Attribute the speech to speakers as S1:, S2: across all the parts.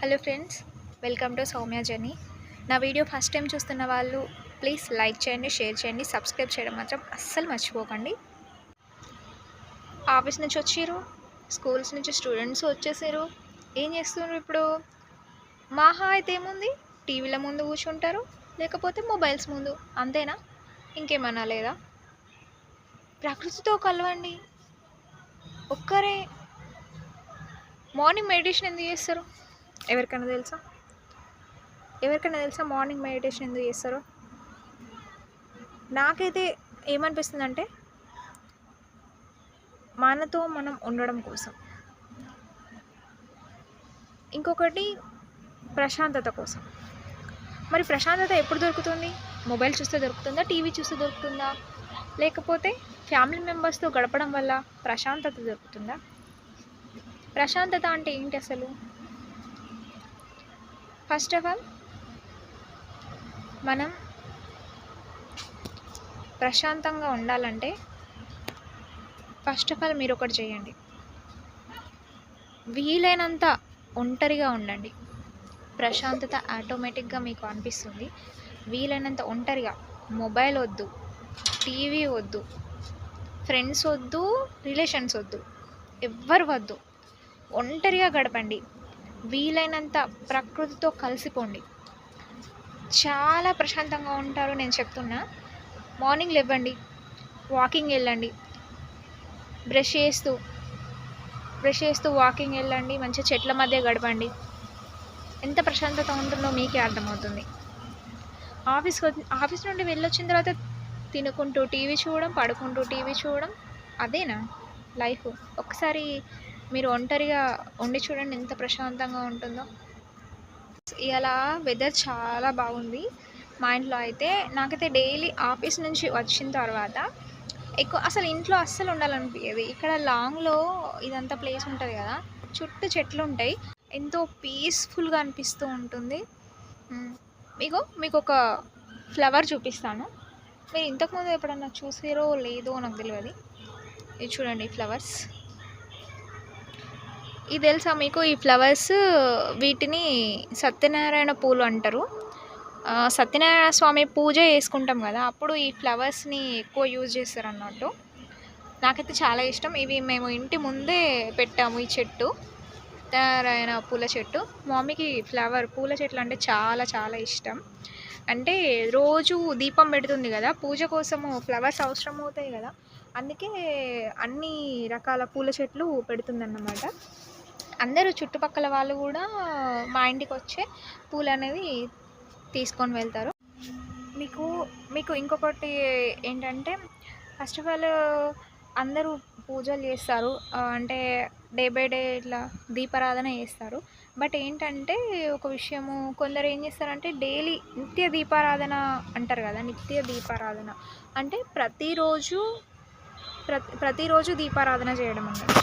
S1: Hello friends welcome to Soumya journey. నా video first time చూస్తున్న వాళ్ళు ప్లీజ్ లైక్ చేయండి షేర్ చేయండి సబ్స్క్రైబ్ చేయడం మాత్రం అస్సలు మర్చిపోకండి. ఆఫీస్ నుంచి వచ్చారు స్కూల్స్ నుంచి స్టూడెంట్స్ వచ్చేసారు. ఏం చేస్తున్నారు ఇప్పుడు? మాహా అయితే ఏముంది? టీవీల ముందు కూర్చుంటారు లేకపోతే మొబైల్స్ ముందు అంతేనా? ఇంకేమన్నా లేదా? ప్రకృతితో కలవండి. ఒక్కరే. మార్నింగ్ మెడిటేషన్ ఎందుకు చేస్తారు? ఎవరికైనా తెలుసా? ఎవరికైనా తెలుసా మార్నింగ్ మెడిటేషన్ ఎందుకు చేస్తారో? నాకైతే ఏమనిపిస్తుంది అంటే మనతో మనం ఉండడం కోసం. ఇంకొకటి ప్రశాంతత కోసం. మరి ప్రశాంతత ఎప్పుడు దొరుకుతుంది? మొబైల్ చూస్తే దొరుకుతుందా? టీవీ చూస్తే దొరుకుతుందా? లేకపోతే ఫ్యామిలీ మెంబర్స్తో గడపడం వల్ల ప్రశాంతత దొరుకుతుందా? ప్రశాంతత అంటే ఏంటి అసలు? ఫస్ట్ ఆఫ్ ఆల్ మనం ప్రశాంతంగా ఉండాలంటే ఫస్ట్ ఆఫ్ ఆల్ మీరు ఒకటి చేయండి. వీలైనంత ఒంటరిగా ఉండండి. ప్రశాంతత ఆటోమేటిక్గా మీకు అనిపిస్తుంది. వీలైనంత ఒంటరిగా మొబైల్ వద్దు టీవీ వద్దు ఫ్రెండ్స్ వద్దు రిలేషన్స్ వద్దు ఎవ్వరు వద్దు. ఒంటరిగా గడపండి. వీలైనంత ప్రకృతితో కలిసిపోండి. చాలా ప్రశాంతంగా ఉంటారు నేను చెప్తున్నా. మార్నింగ్ లేవండి వాకింగ్ వెళ్ళండి బ్రష్ చేస్తూ బ్రష్ చేస్తూ వాకింగ్ వెళ్ళండి మంచిగా చెట్ల మధ్య గడపండి. ఎంత ప్రశాంతత ఉంటుందో మీకే అర్థమవుతుంది. ఆఫీస్కి ఆఫీస్ నుండి వెళ్ళొచ్చిన తర్వాత తినుకుంటూ టీవీ చూడడం పడుకుంటూ టీవీ చూడడం అదేనా? లైఫ్. ఒకసారి మీరు ఒంటరిగా ఉండి చూడండి ఎంత ప్రశాంతంగా ఉంటుందో. ఇలా వెదర్ చాలా బాగుంది. మా ఇంట్లో అయితే నాకైతే డైలీ ఆఫీస్ నుంచి వచ్చిన తర్వాత ఎక్కువ అసలు ఇంట్లో అస్సలు ఉండాలనిపించేది ఇక్కడ లాంగ్లో ఇదంతా ప్లేస్ ఉంటుంది కదా చుట్టూ చెట్లు ఉంటాయి. ఎంతో పీస్ఫుల్గా అనిపిస్తూ ఉంటుంది. మీకు మీకు ఒక ఫ్లవర్ చూపిస్తాను. మీరు ఇంతకుముందు ఎప్పుడన్నా చూసారో లేదో నాకు తెలియదు ఇది చూడండి ఫ్లవర్స్ ఇది తెలుసా మీకు? ఈ ఫ్లవర్స్ వీటిని సత్యనారాయణ పూలు అంటారు. సత్యనారాయణ స్వామి పూజ చేసుకుంటాం కదా అప్పుడు ఈ ఫ్లవర్స్ని ఎక్కువ యూజ్ చేస్తారు అన్నట్టు నాకైతే చాలా ఇష్టం. ఇవి మేము ఇంటి ముందే పెట్టాము ఈ చెట్టు సత్యనారాయణ పూల చెట్టు. మమ్మీకి ఫ్లవర్ పూల చెట్లు అంటే చాలా చాలా ఇష్టం. అంటే రోజు దీపం పెడుతుంది కదా పూజ కోసము ఫ్లవర్స్ అవసరం అవుతాయి కదా అందుకే అన్ని రకాల పూల చెట్లు పెడుతుందన్నమాట. అందరూ చుట్టుపక్కల వాళ్ళు కూడా మా ఇంటికి వచ్చే పూలు అనేవి తీసుకొని వెళ్తారు. మీకు మీకు ఇంకొకటి ఏంటంటే ఫస్ట్ ఆఫ్ ఆల్ అందరూ పూజలు చేస్తారు. అంటే డే బై డే ఇట్లా దీపారాధన చేస్తారు. బట్ ఏంటంటే ఒక విషయము కొందరు ఏం చేస్తారంటే డైలీ నిత్య దీపారాధన అంటారు కదా నిత్య దీపారాధన. అంటే ప్రతిరోజు ప్రతి ప్రతిరోజు దీపారాధన చేయడం అన్నమాట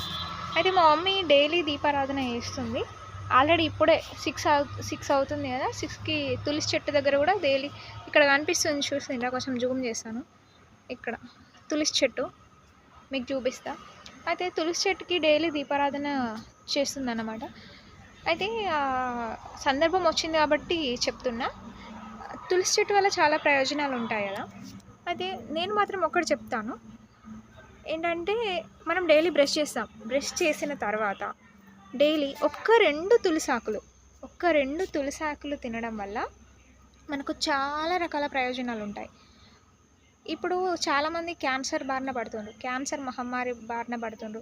S1: అయితే మా మమ్మీ డైలీ దీపారాధన చేస్తుంది. ఆల్రెడీ ఇప్పుడే సిక్స్ అవు సిక్స్ అవుతుంది కదా సిక్స్కి తులసి చెట్టు దగ్గర కూడా డైలీ ఇక్కడ కనిపిస్తుంది చూసిందా కొంచెం జూమ్ చేస్తాను ఇక్కడ తులసి చెట్టు మీకు చూపిస్తా. అయితే తులసి చెట్టుకి డైలీ దీపారాధన చేస్తుందన్నమాట. అయితే సందర్భం వచ్చింది కాబట్టి చెప్తున్నా. తులసి చెట్టు వల్ల చాలా ప్రయోజనాలు ఉంటాయి కదా. అయితే నేను మాత్రం ఒకటి చెప్తాను. ఏంటంటే మనం డైలీ బ్రష్ చేస్తాం. బ్రష్ చేసిన తర్వాత డైలీ ఒక్క రెండు తులసాకులు ఒక్క రెండు తులసాకులు తినడం వల్ల మనకు చాలా రకాల ప్రయోజనాలు ఉంటాయి. ఇప్పుడు చాలామంది క్యాన్సర్ బారిన పడుతుండ్రు. క్యాన్సర్ మహమ్మారి బారిన పడుతుండ్రు.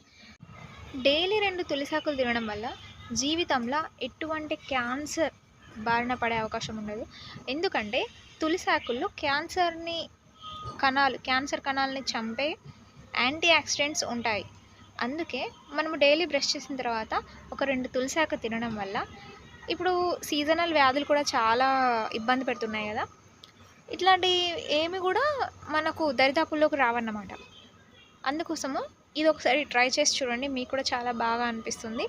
S1: డైలీ రెండు తులసాకులు తినడం వల్ల జీవితంలో ఎటువంటి క్యాన్సర్ బారిన పడే అవకాశం ఉండదు. ఎందుకంటే తులసాకుల్లో క్యాన్సర్ని కణాలు క్యాన్సర్ కణాలని చంపే యాంటీ ఆక్సిడెంట్స్ ఉంటాయి. అందుకే మనము డైలీ బ్రష్ చేసిన తర్వాత ఒక రెండు తులసాక తినడం వల్ల ఇప్పుడు సీజనల్ వ్యాధులు కూడా చాలా ఇబ్బంది పెడుతున్నాయి కదా. ఇట్లాంటి ఏమి కూడా మనకు దరిదాపుల్లోకి రావన్నమాట. అందుకోసము ఇది ఒకసారి ట్రై చేసి చూడండి. మీకు కూడా చాలా బాగా అనిపిస్తుంది.